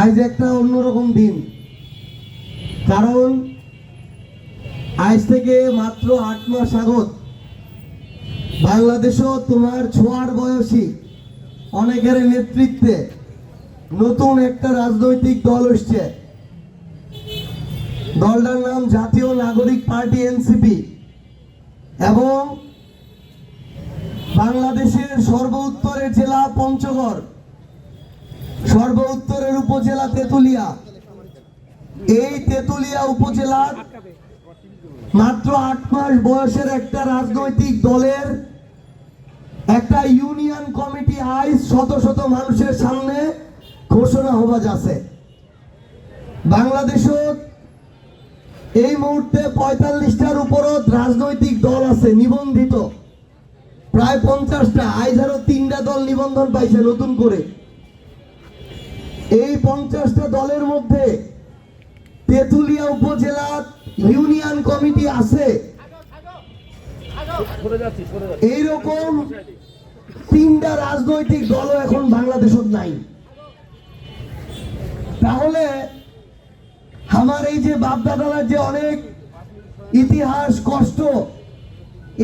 আজ একটা অন্যরকম দিন। কারণ আজ থেকে মাত্র আট মাস আগত বাংলাদেশও তোমার ছোয়ার বয়সী অনেকের নেতৃত্বে নতুন একটা রাজনৈতিক দল এসছে। দলটার নাম জাতীয় নাগরিক পার্টি এনসিপি এবং বাংলাদেশের সর্ব উত্তরের জেলা পঞ্চগড়। সর্ব উত্তরের উপজেলা তেতুলিয়া। এই তেতুলিয়া উপজেলার মাত্র আট মাস বয়সের একটা রাজনৈতিক দলের একটা ইউনিয়ন কমিটি আইস শত শত মানুষের সামনে ঘোষণা হওয়া যাচ্ছে। বাংলাদেশত এই মুহূর্তে পঁয়তাল্লিশটার উপরও রাজনৈতিক দল আছে, নিবন্ধিত। প্রায় পঞ্চাশটা আরও তিনটা দল নিবন্ধন পাইছে নতুন করে। এই পঞ্চাশটা দলের মধ্যে তেঁতুলিয়া উপজেলার ইউনিয়ন কমিটি আছে। এইরকম তিনটা রাজনৈতিক দলও এখন বাংলাদেশত নাই। তাহলে আমার এই যে বাপদাদার যে অনেক ইতিহাস, কষ্ট,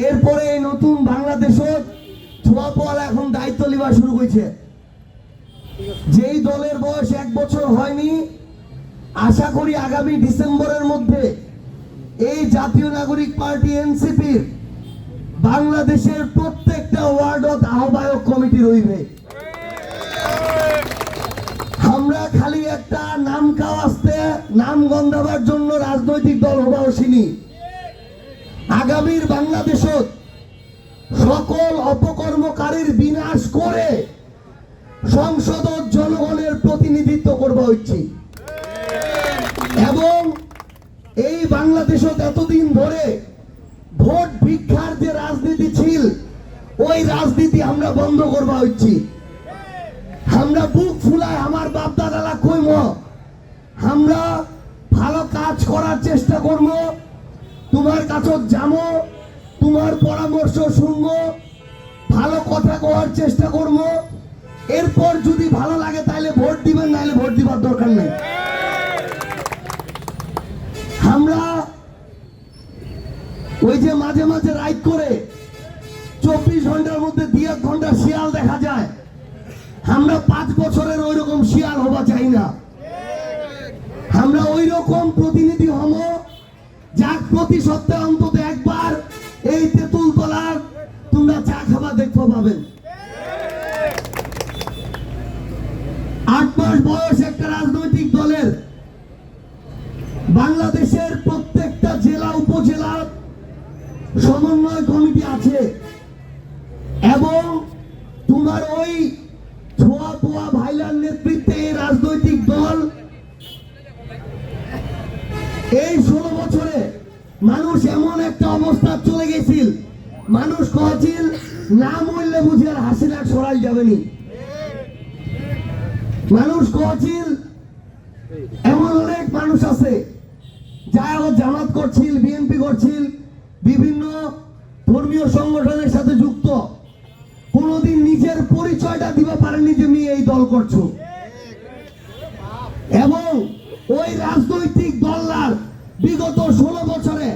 এরপরে এই নতুন বাংলাদেশত ছোঁয়া এখন দায়িত্ব নেওয়া শুরু করেছে। যেই দলের বয়স এক বছর হয়নি, আশা করি আগামী ডিসেম্বরের মধ্যে এই জাতীয় নাগরিক পার্টি এনসিপির বাংলাদেশের প্রত্যেকটা ওয়ার্ডত আহ্বায়ক কমিটি রইবে। আমরা খালি একটা নাম কাওয়াজতে নাম গন্ধাবার জন্য রাজনৈতিক দল হবা আসিনি। আগামীর বাংলাদেশত সকল অপকর্মকারীর বিনাশ করে সংসদত জনগণের প্রতিনিধিত্ব করবা হচ্ছে এবং এই বাংলাদেশত এতদিন ধরে ভোট ভিক্ষার যে রাজনীতি ছিল, ওই রাজনীতি আমরা বন্ধ করবা হচ্ছি আমরা বুক ফুলায় আমার বাপ দাদালা কইম, আমরা ভালো কাজ করার চেষ্টা করব তোমার কাছে যাব তোমার পরামর্শ শুনব ভালো কথা কওয়ার চেষ্টা করব এরপর যদি ভালো লাগে তাহলে ভোট দিবেন, নাহলে ভোট দিবার দরকার নেই। আমরা ওই যে মাঝে মাঝে রাইড করে চব্বিশ ঘণ্টার মধ্যে দুই এক ঘণ্টা শিয়াল দেখা যায়। আমরা পাঁচ বছরের ওই রকম শিয়াল হবা চাই না। আমরা ওই রকম প্রতিনিধি হব যার প্রতি সপ্তাহে অন্তত একবার এই তেঁতুল তলার তোমরা চা খাবার দেখতে পাবেন। বাংলাদেশের প্রত্যেকটা জেলা উপজেলার সমন্বয় কমিটি আছে। এবং তোমার ওই ছোয়া পোয়া ভাইলার নেতৃত্বে রাজনৈতিক দল এই ষোলো বছরে মানুষ এমন একটা অবস্থা চলে গেছিল। মানুষ কছিল না মরলে বুঝি আর হাসিনা সরাই যাবেনি মানুষ কছিল এমন অনেক মানুষ আছে যারা জামাত করছিল, বিএনপি করছিল, বিভিন্ন ধর্মীয় সংগঠনের সাথে যুক্ত, কোনোদিন নিজের পরিচয়টা দিতে পারেনি যে আমি এই দল করছ। এবং ওই রাজনৈতিক দলদার বিগত ষোলো বছরে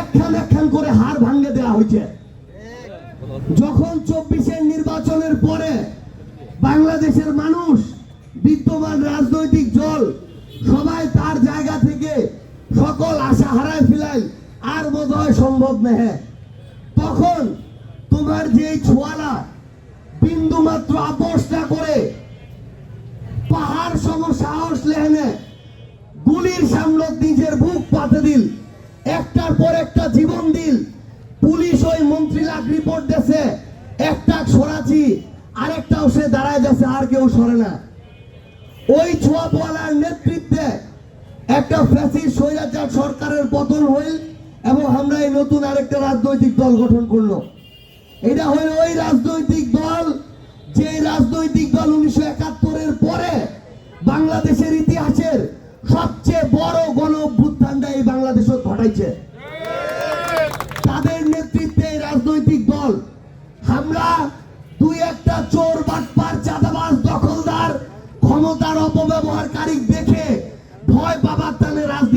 একখান একখান করে হার ভাঙ্গে দেওয়া হয়েছে। যখন চব্বিশের নির্বাচনের পরে বাংলাদেশের মানুষ, বিদ্যমান রাজনৈতিক দল, সবাই তার জায়গা থেকে সকল আশা হারায় ফেলাই আর বোধ হয় সম্ভব নেহে। তখন তোমার যে ছোয়ালা বিন্দু মাত্র আপোষ না করে পাহাড় সম সাহস লেহেনে গুলির সামলত নিজের বুক পাতে দিল, একটার পর একটা জীবন দিল। পুলিশ ওই মন্ত্রী লাখ রিপোর্ট দেশে একটা সরাচ্ছি আরেকটাও সে দাঁড়ায় যাচ্ছে আর কেউ সরে না। ওই ছোয়াপওয়ালার নেতৃত্বে একটা ফ্যাসি স্বৈরাচার সরকারের পতন হইল এবং আমরা এই নতুন আরেকটা রাজনৈতিক দল গঠন করল। এটা হইল ওই রাজনৈতিক দল যে রাজনৈতিক দল উনিশশো একাত্তরের পরে বাংলাদেশের ইতিহাসের সবচেয়ে বড় গণ অভ্যুত্থানটা এই বাংলাদেশ ঘটাইছে।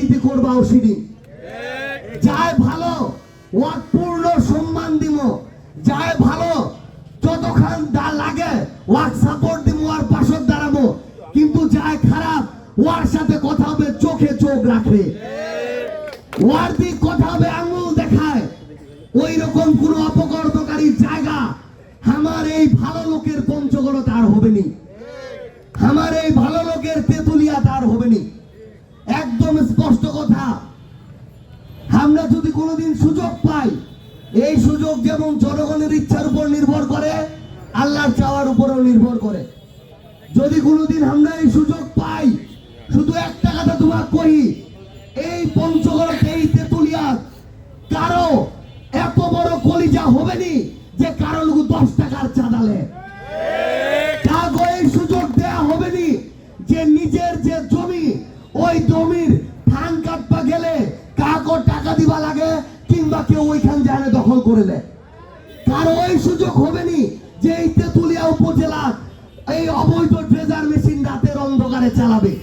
রাজনীতি করবা ওসিডি যায় ভালো ওয়াক পূর্ণ সম্মান দিব যায় ভালো যতক্ষণ দা লাগে ওয়াক সাপোর্ট দিব আর পাশত দাঁড়াবো। কিন্তু যায় খারাপ, ওয়ার সাথে কথা হবে, চোখে চোখ রাখে। ওয়ার দিক কথা হবে, আঙুল দেখায়। ওই রকম কোন অপকর্মকারী জায়গা আমার এই ভালো লোকের পঞ্চগড় তার হবে নি আমার এই ভালো কোনোদিন সুযোগ পাই এই সুযোগ যেমন জনগণের ইচ্ছার উপর নির্ভর করে, আল্লাহর চাওয়ার উপরও নির্ভর করে। যদি কোনোদিন আমরা এই সুযোগ পাই, শুধু একটা কথা তোমার কহি এই পঞ্চগড় এই তেতুলিয়া কারও এত বড় কলিজা হবেনি যে কারও কেউ ওইখান জায়গা দখল করে নেয়। কারও ওই সুযোগ হবে নি যে এই তেঁতুলিয়া উপজেলা এই অবৈধ ট্রেজার মেশিন রাতের অন্ধকারে চালাবে।